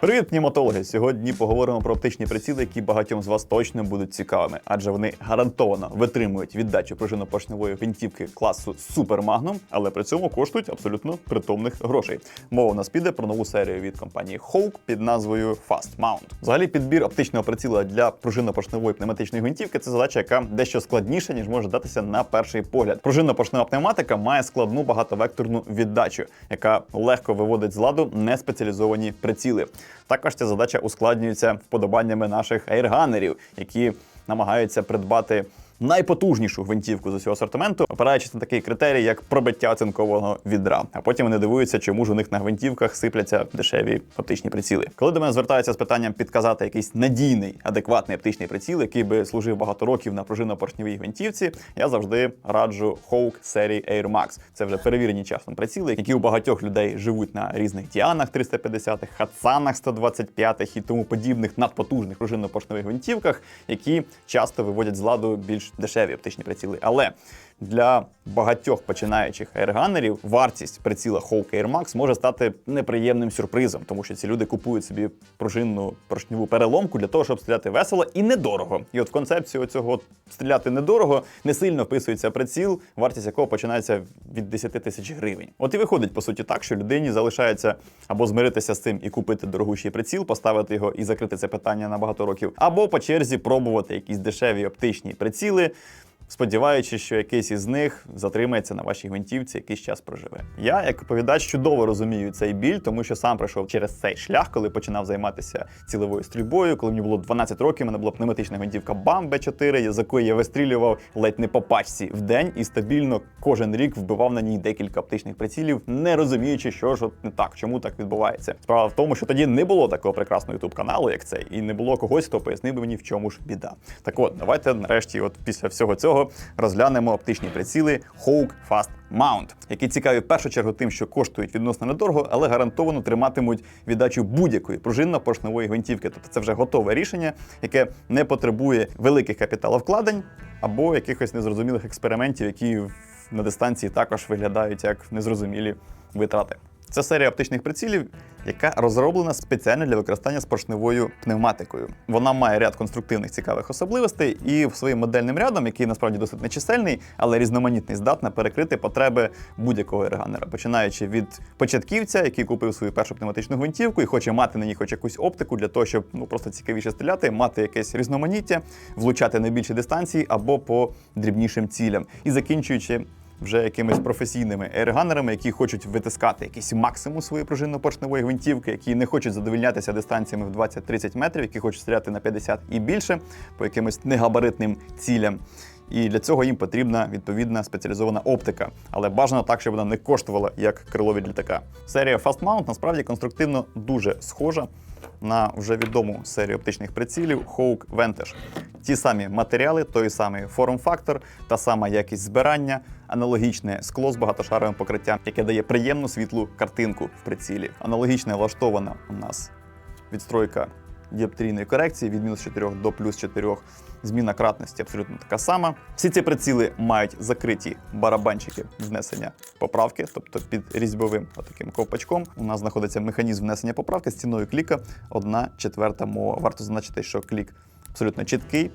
Привіт, пневматологи! Сьогодні поговоримо про оптичні приціли, які багатьом з вас точно будуть цікавими, адже вони гарантовано витримують віддачу пружинно-поршневої гвинтівки класу Magnum, але при цьому коштують абсолютно притомних грошей. Мова у нас піде про нову серію від компанії Hawk під назвою Fast Mount. Взагалі, підбір оптичного приціла для пружинно-поршневої пневматичної гвинтівки це задача, яка дещо складніша, ніж може датися на перший погляд. Пружинно-поршнева пневматика має складну багатовекторну віддачу, яка легко виводить з ладу неспеціалізовані приціли. Також ця задача ускладнюється вподобаннями наших ейрганерів, які намагаються придбати найпотужнішу гвинтівку з усього асортименту, опираючись на такий критерій, як пробиття оцинкованого відра. А потім вони дивуються, чому ж у них на гвинтівках сипляться дешеві оптичні приціли. Коли до мене звертаються з питанням підказати якийсь надійний, адекватний оптичний приціл, який би служив багато років на пружинно-поршневій гвинтівці, я завжди раджу Hawk серії Air Max. Це вже перевірені часом приціли, які у багатьох людей живуть на різних діанах 350-х, хатсанах 125-х і тому подібних надпотужних пружинно-поршневих гвинтівках, які часто виводять з ладу більш дешеві оптичні приціли. Але для багатьох починаючих аерганерів вартість приціла Hawk Air Max може стати неприємним сюрпризом, тому що ці люди купують собі пружинну поршневу переломку для того, щоб стріляти весело і недорого. І от в концепцію цього стріляти недорого не сильно вписується приціл, вартість якого починається від 10 тисяч гривень. От і виходить по суті так, що людині залишається або змиритися з цим і купити дорогущий приціл, поставити його і закрити це питання на багато років, або по черзі пробувати якісь дешеві оптичні приціли сподіваючись, що якийсь із них затримається на вашій гвинтівці, якийсь час проживе. Я, як оповідач, чудово розумію цей біль, тому що сам пройшов через цей шлях, коли починав займатися ціловою стрільбою. Коли мені було 12 років, мене була пневматична гвинтівка BAM B4, з якої я вистрілював ледь не по пачці в день і стабільно кожен рік вбивав на ній декілька оптичних прицілів, не розуміючи, що ж от не так, чому так відбувається. Справа в тому, що тоді не було такого прекрасного ютуб каналу, як цей, і не було когось, хто пояснив би мені, в чому ж біда. Так от, давайте нарешті, от після всього цього розглянемо оптичні приціли Hawk Fast Mount, які цікаві в першу чергу тим, що коштують відносно недорого, але гарантовано триматимуть віддачу будь-якої пружинно-поршневої гвинтівки. Тобто це вже готове рішення, яке не потребує великих капіталовкладень або якихось незрозумілих експериментів, які на дистанції також виглядають як незрозумілі витрати. Це серія оптичних прицілів, яка розроблена спеціально для використання з поршневою пневматикою. Вона має ряд конструктивних цікавих особливостей, і своїм модельним рядом, який насправді досить нечисельний, але різноманітний, здатна перекрити потреби будь-якого ерганера, починаючи від початківця, який купив свою першу пневматичну гвинтівку і хоче мати на ній хоч якусь оптику для того, щоб ну просто цікавіше стріляти, мати якесь різноманіття, влучати на більші дистанції або по дрібнішим цілям, і закінчуючи вже якимись професійними ейрганерами, які хочуть витискати якийсь максимум своєї пружинно-поршневої гвинтівки, які не хочуть задовільнятися дистанціями в 20-30 метрів, які хочуть стріляти на 50 і більше по якимось негабаритним цілям. І для цього їм потрібна відповідна спеціалізована оптика, але бажано так, щоб вона не коштувала як крило від літака. Серія Fast Mount насправді конструктивно дуже схожа на вже відому серію оптичних прицілів Hawk Vantage. Ті самі матеріали, той самий форм-фактор, та сама якість збирання, аналогічне скло з багатошаровим покриттям, яке дає приємну світлу картинку в прицілі. Аналогічно влаштована у нас відстройка діоптрійної корекції від мінус 4 до плюс 4. Зміна кратності абсолютно така сама. Всі ці приціли мають закриті барабанчики внесення поправки, тобто під різьбовим таким ковпачком. У нас знаходиться механізм внесення поправки з ціною кліка 1 четверта мова. Варто зазначити, що клік абсолютно чіткий.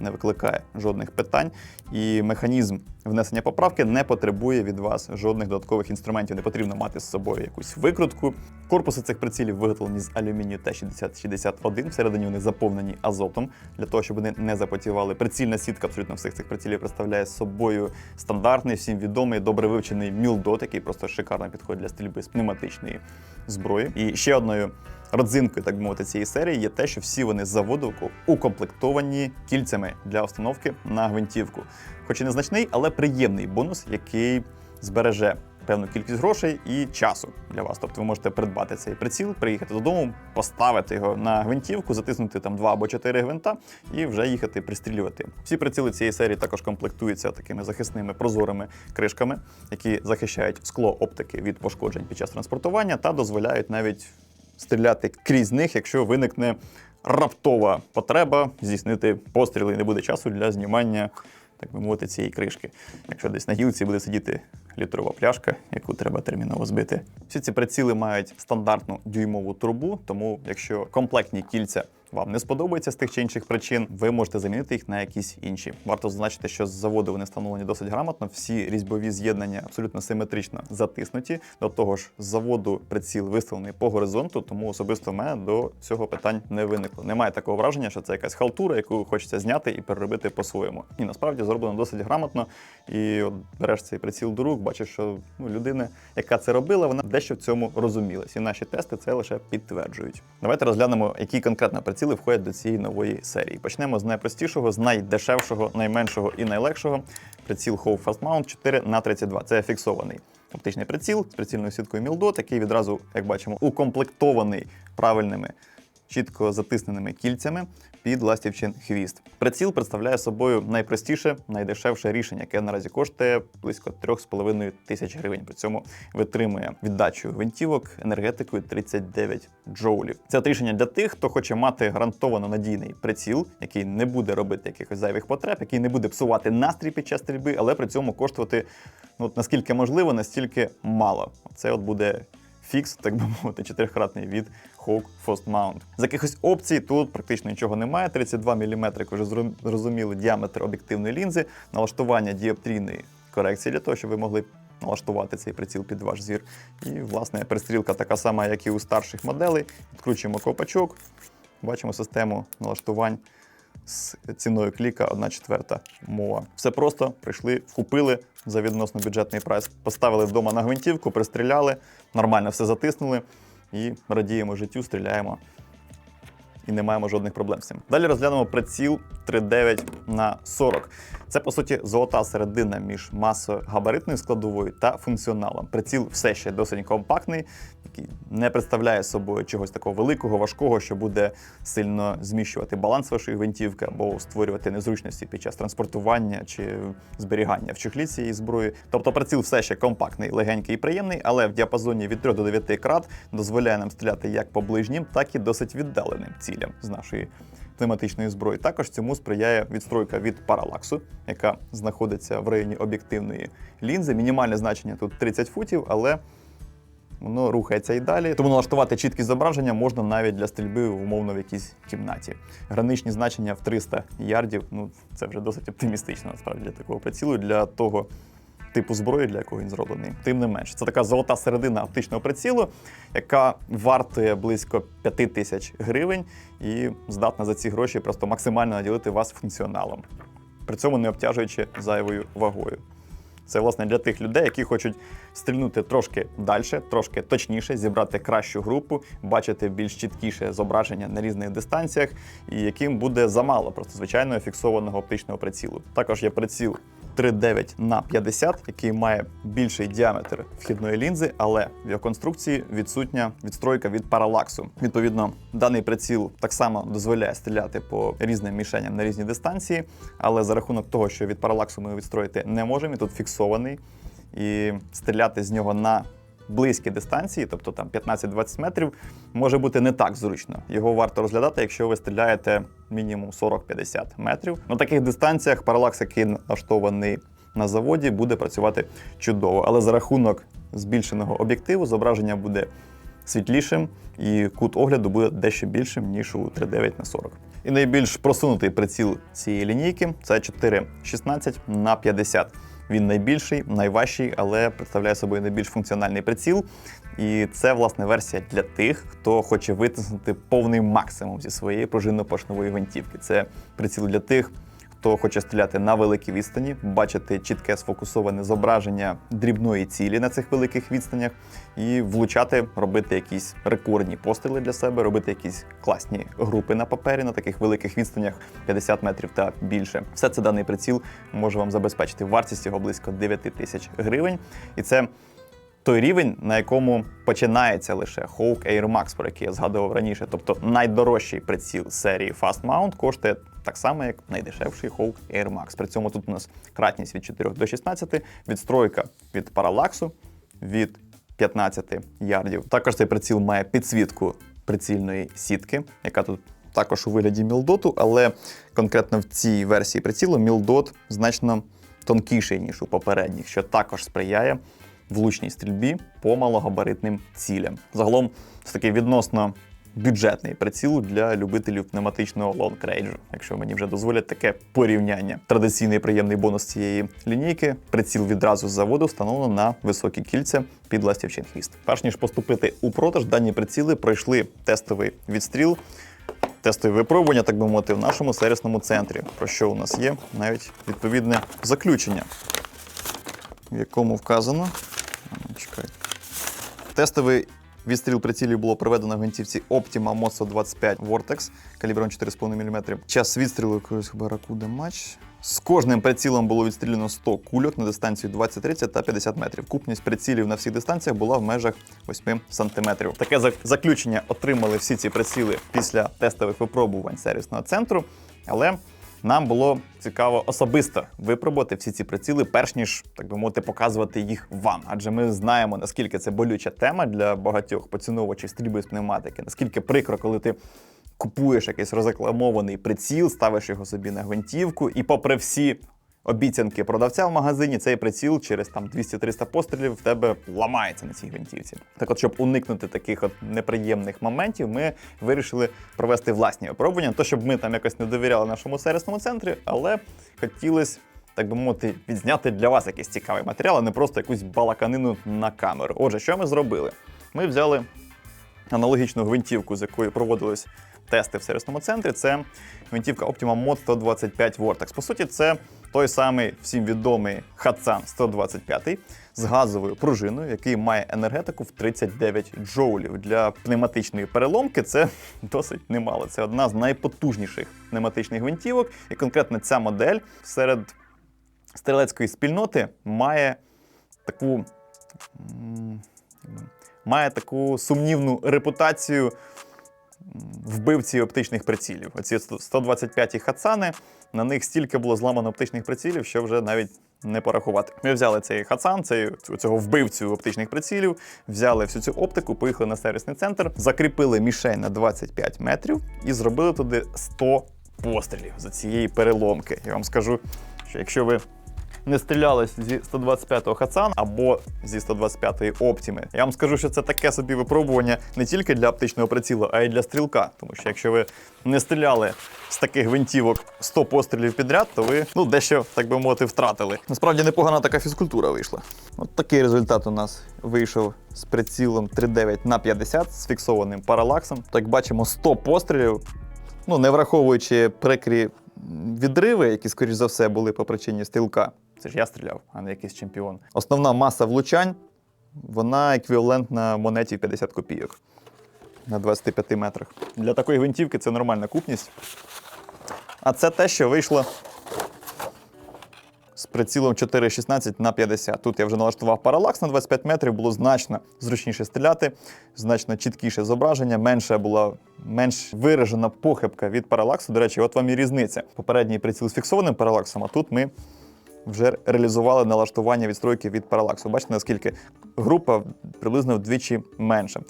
Не викликає жодних питань, і механізм внесення поправки не потребує від вас жодних додаткових інструментів. Не потрібно мати з собою якусь викрутку. Корпуси цих прицілів виготовлені з алюмінію Т-6061. Всередині вони заповнені азотом для того, щоб вони не запотівали. Прицільна сітка абсолютно всіх цих прицілів представляє собою стандартний, всім відомий, добре вивчений мілдот, який просто шикарно підходить для стрільби з пневматичної зброї. І ще одною родзинкою, так би мовити, цієї серії є те, що всі вони з заводу укомплектовані кільцями для установки на гвинтівку. Хоч і незначний, але приємний бонус, який збереже певну кількість грошей і часу для вас. Тобто ви можете придбати цей приціл, приїхати додому, поставити його на гвинтівку, затиснути там два або чотири гвинта і вже їхати пристрілювати. Всі приціли цієї серії також комплектуються такими захисними прозорими кришками, які захищають скло оптики від пошкоджень під час транспортування та дозволяють навіть стріляти крізь них, якщо виникне раптова потреба здійснити постріли не буде часу для знімання так би мовити, цієї кришки. Якщо десь на гілці буде сидіти літрова пляшка, яку треба терміново збити. Всі ці приціли мають стандартну дюймову трубу, тому якщо комплектні кільця вам не сподобаються з тих чи інших причин, ви можете замінити їх на якісь інші. Варто зазначити, що з заводу вони встановлені досить грамотно. Всі різьбові з'єднання абсолютно симетрично затиснуті. До того ж, з заводу приціл виставлений по горизонту, тому особисто в мене до цього питань не виникло. Немає такого враження, що це якась халтура, яку хочеться зняти і переробити по-своєму. І насправді зроблено досить грамотно. І от береш цей приціл до рук, бачиш, що ну, людина, яка це робила, вона дещо в цьому розумілась. І наші тести це лише підтверджують. Давайте розглянемо, які конкретно приціли входять до цієї нової серії. Почнемо з найпростішого, з найдешевшого, найменшого і найлегшого. Приціл Hope Fast Mount 4 на 32 Це фіксований оптичний приціл з прицільною сіткою Мілдот, який відразу, як бачимо, укомплектований правильними чітко затисненими кільцями під ластівчин хвіст. Приціл представляє собою найпростіше, найдешевше рішення, яке наразі коштує близько 3,5 тисяч гривень. При цьому витримує віддачу гвинтівок енергетикою 39 джоулів. Це рішення для тих, хто хоче мати гарантовано надійний приціл, який не буде робити якихось зайвих потреб, який не буде псувати настрій під час стрільби, але при цьому коштувати ну, наскільки можливо, настільки мало. Це от буде фікс, так би мовити, чотирикратний від Hawk Fast Mount. З якихось опцій тут практично нічого немає. 32 мм, як вже зрозуміли, діаметр об'єктивної лінзи, налаштування діоптрійної корекції для того, щоб ви могли налаштувати цей приціл під ваш зір. І, власне, пристрілка така сама, як і у старших моделей. Відкручуємо копачок, бачимо систему налаштувань з ціною кліка 1 четверта мова. Все просто прийшли, купили за відносно бюджетний прайс, поставили вдома на гвинтівку, пристріляли, нормально все затиснули і радіємо життю, стріляємо і не маємо жодних проблем з цим. Далі розглянемо приціл 3,9 на 40. Це по суті золота середина між масо-габаритною складовою та функціоналом. Приціл все ще досить компактний, який не представляє собою чогось такого великого, важкого, що буде сильно зміщувати баланс вашої гвинтівки або створювати незручності під час транспортування чи зберігання в чехлі цієї зброї. Тобто приціл все ще компактний, легенький і приємний, але в діапазоні від 3 до 9 крат дозволяє нам стріляти як по ближнім, так і досить віддаленим цілям з нашої пневматичної зброї. Також цьому сприяє відстройка від паралаксу, яка знаходиться в районі об'єктивної лінзи. Мінімальне значення тут 30 футів, але воно рухається і далі. Тому налаштувати чіткість зображення можна навіть для стрільби умовно в якійсь кімнаті. Граничні значення в 300 ярдів ну це вже досить оптимістично насправді для такого прицілу, для того. Типу зброї, для якого він зроблений, тим не менш, це така золота середина оптичного прицілу, яка вартує близько 5 тисяч гривень і здатна за ці гроші просто максимально наділити вас функціоналом, при цьому не обтяжуючи зайвою вагою. Це власне для тих людей, які хочуть стрільнути трошки далі, трошки точніше, зібрати кращу групу, бачити більш чіткіше зображення на різних дистанціях, і яким буде замало просто звичайного фіксованого оптичного прицілу. Також є приціл 3,9 на 50, який має більший діаметр вхідної лінзи, але в його конструкції відсутня відстройка від паралаксу. Відповідно, даний приціл так само дозволяє стріляти по різним мішеням на різні дистанції, але за рахунок того, що від паралаксу ми відстроїти не можемо, і тут фіксований, і стріляти з нього на близькі дистанції, тобто там 15-20 метрів, може бути не так зручно. Його варто розглядати, якщо ви стріляєте мінімум 40-50 метрів. На таких дистанціях паралакс, який налаштований на заводі, буде працювати чудово. Але за рахунок збільшеного об'єктиву зображення буде світлішим, і кут огляду буде дещо більшим, ніж у 3,9 на 40. І найбільш просунутий приціл цієї лінійки це 4,16 на 50. Він найбільший, найважчий, але представляє собою найбільш функціональний приціл. І це власне версія для тих, хто хоче витиснути повний максимум зі своєї пружинно-поршневої гвинтівки. Це приціл для тих, хто хоче стріляти на великій відстані, бачити чітке сфокусоване зображення дрібної цілі на цих великих відстанях і влучати, робити якісь рекордні постріли для себе, робити якісь класні групи на папері на таких великих відстанях 50 метрів та більше. Все це даний приціл може вам забезпечити. Вартість його близько 9 тисяч гривень. І це той рівень, на якому починається лише Hawk Air Max, про який я згадував раніше. Тобто найдорожчий приціл серії Fast Mount коштує так само, як найдешевший Hawk Air Max. При цьому тут у нас кратність від 4 до 16, відстройка від паралаксу від 15 ярдів. Також цей приціл має підсвітку прицільної сітки, яка тут також у вигляді мілдоту, але конкретно в цій версії прицілу мілдот значно тонкіший, ніж у попередніх, що також сприяє влучній стрільбі по малогабаритним цілям. Загалом це такий відносно бюджетний приціл для любителів пневматичного лонгрейджу, якщо мені вже дозволять таке порівняння. Традиційний приємний бонус цієї лінійки приціл відразу з заводу встановлено на високі кільця під ластівчин хвіст. Перш ніж поступити у продаж, дані приціли пройшли тестовий відстріл. Тестові випробування, так би мовити, в нашому сервісному центрі, про що у нас є навіть відповідне заключення, в якому вказано. Ну. Тестовий відстріл прицілів було проведено в гвинтівці Optima Mosso 25 Vortex калібром 4,5 мм. Час відстрілу якогось Barracuda Match. З кожним прицілом було відстріляно 100 кульок на дистанцію 20, 30 та 50 метрів. Купність прицілів на всіх дистанціях була в межах 8 сантиметрів. Таке заключення отримали всі ці приціли після тестових випробувань сервісного центру, але нам було цікаво особисто випробувати всі ці приціли, перш ніж так би мовити, показувати їх вам. Адже ми знаємо, наскільки це болюча тема для багатьох поціновувачів стрільби з пневматики, наскільки прикро, коли ти купуєш якийсь розрекламований приціл, ставиш його собі на гвинтівку, і попри всі обіцянки продавця в магазині, цей приціл через там 200-300 пострілів в тебе ламається на цій гвинтівці. Так от, щоб уникнути таких от неприємних моментів, ми вирішили провести власні випробування. Не То, щоб ми там якось не довіряли нашому сервісному центрі, але хотілося. Так би мовити, відзняти для вас якийсь цікавий матеріал, а не просто якусь балаканину на камеру. Отже, що ми зробили? Ми взяли аналогічну гвинтівку, з якою проводились тести в сервісному центрі. Це гвинтівка Optima Mod 125 Vortex. По суті, це той самий всім відомий Hatsan 125 з газовою пружиною, який має енергетику в 39 джоулів. Для пневматичної переломки це досить немало. Це одна з найпотужніших пневматичних гвинтівок, і конкретно ця модель серед стрілецької спільноти має таку. Має таку сумнівну репутацію вбивці оптичних прицілів. Оці 125 хацани, на них стільки було зламано оптичних прицілів, що вже навіть не порахувати. Ми взяли цей хацан, цей, цього вбивцю оптичних прицілів, взяли всю цю оптику, поїхали на сервісний центр, закріпили мішень на 25 метрів і зробили туди 100 пострілів за цієї переломки. Я вам скажу, що якщо ви не стріляли зі 125-го Хацан або зі 125-ї Оптіми. Я вам скажу, що це таке собі випробування не тільки для оптичного прицілу, а й для стрілка. Тому що якщо ви не стріляли з таких гвинтівок 100 пострілів підряд, то ви ну дещо, так би мовити, втратили. Насправді непогана така фізкультура вийшла. От такий результат у нас вийшов з прицілом 3,9 на 50 з фіксованим паралаксом. Так бачимо 100 пострілів ну не враховуючи прикрі відриви, які, скоріш за все, були по причині стрілка. Це ж я стріляв, а не якийсь чемпіон. Основна маса влучань вона еквівалентна монеті 50 копійок на 25 метрах. Для такої гвинтівки це нормальна купність. А це те, що вийшло з прицілом 4,16 на 50. Тут я вже налаштував паралакс на 25 метрів, було значно зручніше стріляти, значно чіткіше зображення, менша була менш виражена похибка від паралаксу. До речі, от вам і різниця. Попередній приціл з фіксованим паралаксом, а тут ми вже реалізували налаштування відстройки від паралаксу. Бачите, наскільки група приблизно вдвічі менша.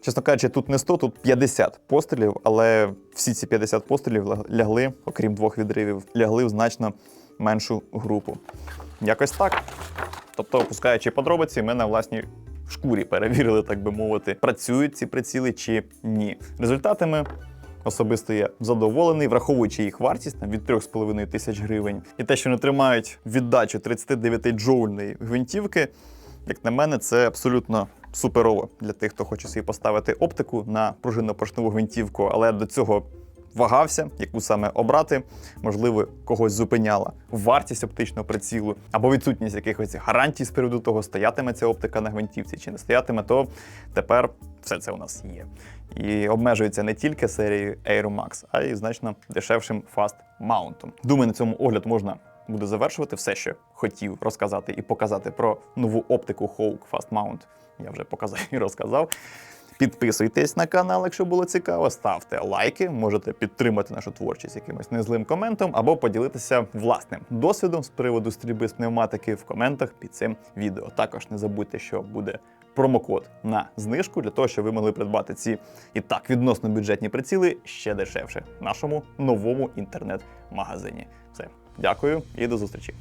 Чесно кажучи, тут не 100, тут 50 пострілів, але всі ці 50 пострілів лягли, окрім двох відривів, лягли в значно меншу групу. Якось так. Тобто, опускаючи подробиці, ми на власній шкурі перевірили, так би мовити, працюють ці приціли чи ні. Результатами особисто я задоволений, враховуючи їх вартість там, від 3,5 тисяч гривень. І те, що не тримають віддачу 39 джоульної гвинтівки, як на мене, це абсолютно суперово для тих, хто хоче собі поставити оптику на пружинно-поршневу гвинтівку, але до цього вагався, яку саме обрати, можливо, когось зупиняла вартість оптичного прицілу або відсутність якихось гарантій з приводу того, стоятиме ця оптика на гвинтівці чи не стоятиме, то тепер все це у нас є. І обмежується не тільки серією Air Max, а й значно дешевшим Fast Mount. Думаю, на цьому огляд можна буде завершувати все, що хотів розказати і показати про нову оптику Hawk Fast Mount. Я вже показав і розказав. Підписуйтесь на канал, якщо було цікаво, ставте лайки, можете підтримати нашу творчість якимось незлим коментом або поділитися власним досвідом з приводу стрільби з пневматики в коментах під цим відео. Також не забудьте, що буде промокод на знижку для того, щоб ви могли придбати ці і так відносно бюджетні приціли ще дешевше в нашому новому інтернет-магазині. Все, дякую і до зустрічі.